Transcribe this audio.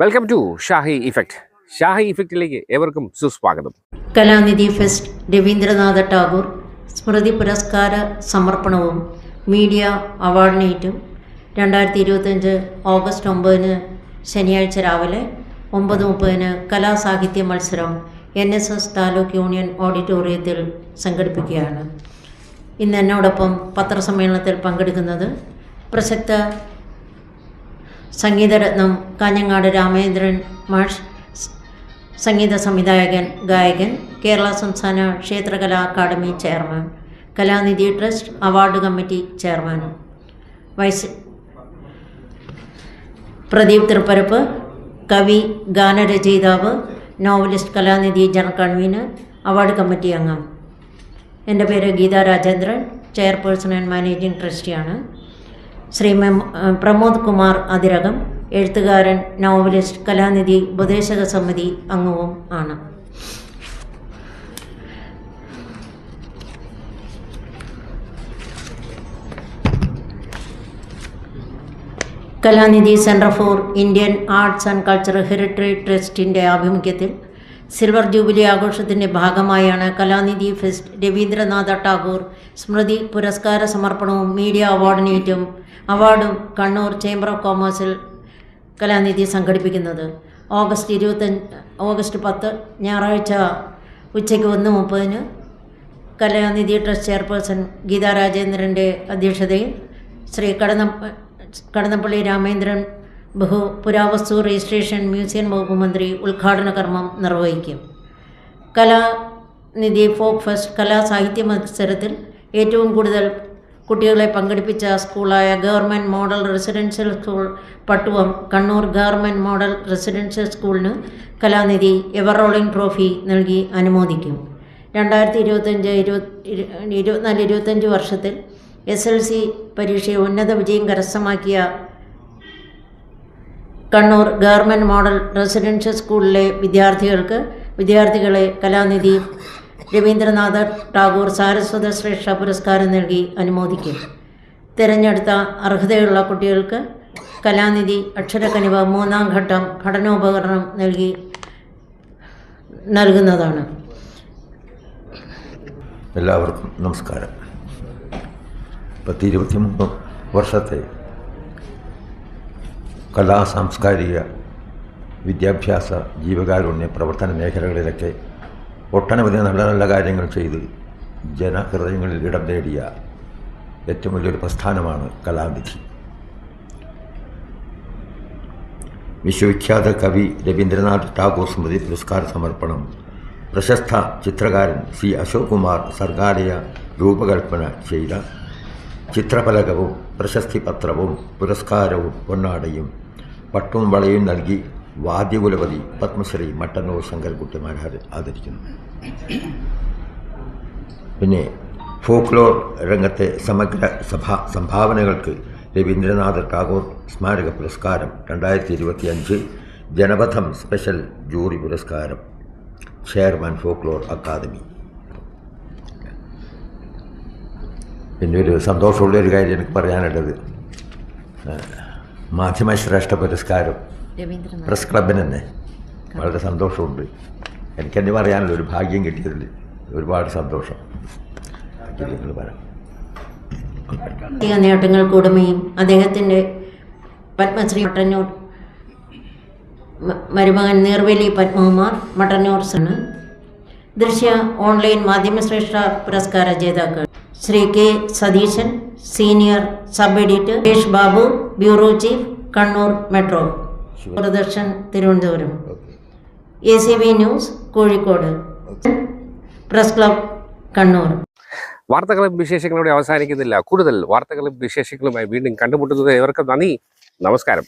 Welcome to Shahi effect Shahi ഇഫക്റ്റിലേക്ക് ഏവർക്കും സുസ്വാഗതം. Kalanidhi fest Rabindranath Tagore സ്മൃതി പുരസ്കാര സമർപ്പണവും മീഡിയ അവാർഡ് നൈറ്റും രണ്ടായിരത്തി ഇരുപത്തഞ്ച് ഓഗസ്റ്റ് ഒമ്പതിന് ശനിയാഴ്ച രാവിലെ ഒമ്പത് മുപ്പതിന് കലാസാഹിത്യ മത്സരം N S S taluk union ഓഡിറ്റോറിയത്തിൽ സംഘടിപ്പിക്കുകയാണ്. ഇന്ന് എന്നോടൊപ്പം പത്രസമ്മേളനത്തിൽ പങ്കെടുക്കുന്നത് പ്രസക്ത സംഗീതരത്നം കാഞ്ഞങ്ങാട് രാമേന്ദ്രൻ മാഷ് സംഗീത സംവിധായകൻ ഗായകൻ കേരള സംസ്ഥാന ക്ഷേത്രകലാ academy chairman Kalanidhi trust award committee chairman vice Pradeep Thripparappu കവി ഗാനരചയിതാവ് novelist Kalanidhi general convenor award committee അംഗം. എന്റെ പേര് Geetha Rajendran chairperson and managing ട്രസ്റ്റിയാണ്. Shri Pramod Kumar Athirakam എഴുത്തുകാരൻ നോവലിസ്റ്റ് കലാനിധി ഉപദേശക സമിതി അംഗവും ആണ്. Kalanidhi centre for Indian arts and cultural heritage ട്രസ്റ്റിന്റെ ആഭിമുഖ്യത്തിൽ സിൽവർ ജൂബിലി ആഘോഷത്തിന്റെ ഭാഗമായാണ് കലാനിധി ഫെസ്റ്റ്. രവീന്ദ്രനാഥ ടാഗോർ സ്മൃതി പുരസ്കാര സമർപ്പണവും മീഡിയ അവാർഡിനേറ്റും അവാർഡും കണ്ണൂർ ചേംബർ ഓഫ് കോമേഴ്സിൽ കലാനിധി സംഘടിപ്പിക്കുന്നത്. ഓഗസ്റ്റ് ഇരുപത്തഞ്ച് ഓഗസ്റ്റ് പത്ത് ഞായറാഴ്ച ഉച്ചയ്ക്ക് ഒന്ന് മുപ്പതിന് കലാനിധി ട്രസ്റ്റ് ചെയർപേഴ്സൺ ഗീതാ രാജേന്ദ്രന്റെ അധ്യക്ഷതയിൽ ശ്രീ കടന്ന കടന്നപ്പള്ളി രാമേന്ദ്രൻ ബഹു പുരാവസ്തു രജിസ്ട്രേഷൻ മ്യൂസിയം വകുപ്പ് മന്ത്രി ഉദ്ഘാടന കർമ്മം നിർവഹിക്കും. കലാനിധി ഫോക്ക് ഫെസ്റ്റ് കലാ സാഹിത്യ മത്സരത്തിൽ ഏറ്റവും കൂടുതൽ കുട്ടികളെ പങ്കെടുപ്പിച്ച സ്കൂളായ government model residential school Pattuvam Kannur government model residential സ്കൂളിന് കലാനിധി എവർ റോളിംഗ് ട്രോഫി നൽകി അനുമോദിക്കും. രണ്ടായിരത്തി ഇരുപത്തഞ്ച് ഇരുപത് ഇരുപത്തിനാല് ഇരുപത്തഞ്ച് വർഷത്തിൽ എസ് എൽ സി പരീക്ഷയിൽ ഉന്നത വിജയം കരസ്ഥമാക്കിയ കണ്ണൂർ ഗവൺമെന്റ് മോഡൽ റെസിഡൻഷ്യൽ സ്കൂളിലെ വിദ്യാർത്ഥികൾക്ക് വിദ്യാർത്ഥികളെ കലാനിധി രവീന്ദ്രനാഥ ടാഗോർ സാരസ്വത ശ്രേഷ്ഠ പുരസ്കാരം നൽകി അനുമോദിക്കും. തിരഞ്ഞെടുത്ത അർഹതയുള്ള കുട്ടികൾക്ക് കലാനിധി അക്ഷരക്കനിവ മൂന്നാം ഘട്ടം പഠനോപകരണം നൽകി നൽകുന്നതാണ്. എല്ലാവർക്കും നമസ്കാരം. പത്ത് ഇരുപത്തിമൂന്ന് വർഷത്തെ കലാ സാംസ്കാരിക വിദ്യാഭ്യാസ ജീവകാരുണ്യ പ്രവർത്തന മേഖലകളിലൊക്കെ ഒട്ടനവധി നല്ല നല്ല കാര്യങ്ങൾ ചെയ്ത് ജനഹൃദയങ്ങളിൽ ഇടം നേടിയ ഏറ്റവും വലിയൊരു പ്രസ്ഥാനമാണ് കലാനിധി. വിശ്വവിഖ്യാത കവി രവീന്ദ്രനാഥ് ടാഗോർ സ്മൃതി പുരസ്കാര സമർപ്പണം പ്രശസ്ത ചിത്രകാരൻ സി അശോക് കുമാർ സർഗാലയ രൂപകൽപ്പന ചെയ്ത ചിത്രഫലകവും പ്രശസ്തി പത്രവും പുരസ്കാരവും പൊന്നാടയും പട്ടും വളയും നൽകി വാദ്യകുലപതി പത്മശ്രീ മട്ടന്നൂർ ശങ്കർകുട്ടിമാർ ആദരിക്കുന്നു. പിന്നെ ഫോക്ലോർ രംഗത്തെ സമഗ്ര സഭാ സംഭാവനകൾക്ക് രവീന്ദ്രനാഥ് ടാഗോർ സ്മാരക പുരസ്കാരം രണ്ടായിരത്തി ഇരുപത്തി അഞ്ച് ജനപഥം സ്പെഷ്യൽ ജൂറി പുരസ്കാരം ചെയർമാൻ ഫോക്ലോർ അക്കാദമി. പിന്നെ ഒരു സന്തോഷമുള്ള ഒരു കാര്യം എനിക്ക് പറയാനുള്ളത്. മാധ്യമശ്രേഷ്ഠ പുരസ്കാരം. രവീന്ദ്രനാഥ്. പ്രസ് ക്ലബിന് തന്നെ. വളരെ സന്തോഷമുണ്ട്. എനിക്ക് എനിക്കെന്നെ പറയാനുള്ള ഒരു ഭാഗ്യം കിട്ടിയതിൽ ഒരുപാട് സന്തോഷം. നിങ്ങൾ പറയാം നേട്ടങ്ങൾക്കുടമയും അദ്ദേഹത്തിന്റെ പത്മശ്രീ മട്ടന്നൂർ മരുമകൻ നീർവേലി പത്മകുമാർ മട്ടന്നൂർ സണ്. ദൃശ്യ ഓൺലൈൻ മാധ്യമശ്രേഷ്ഠ പുരസ്കാര ജേതാക്കൾ. Shri K Satheesan senior sub editor Suresh Babu bureau chief Kannur metro. Doordarshan Thiruvananthapuram. A C B news Kozhikode. Press club Kannur. വാർത്തകളും വിശേഷങ്ങളും ഇവിടെ അവസാനിക്കുന്നില്ല. കൂടുതൽ വാർത്തകളും വിശേഷങ്ങളുമായി വീണ്ടും കണ്ടുമുട്ടുന്നത് ഏവർക്കും നന്ദി. നമസ്കാരം.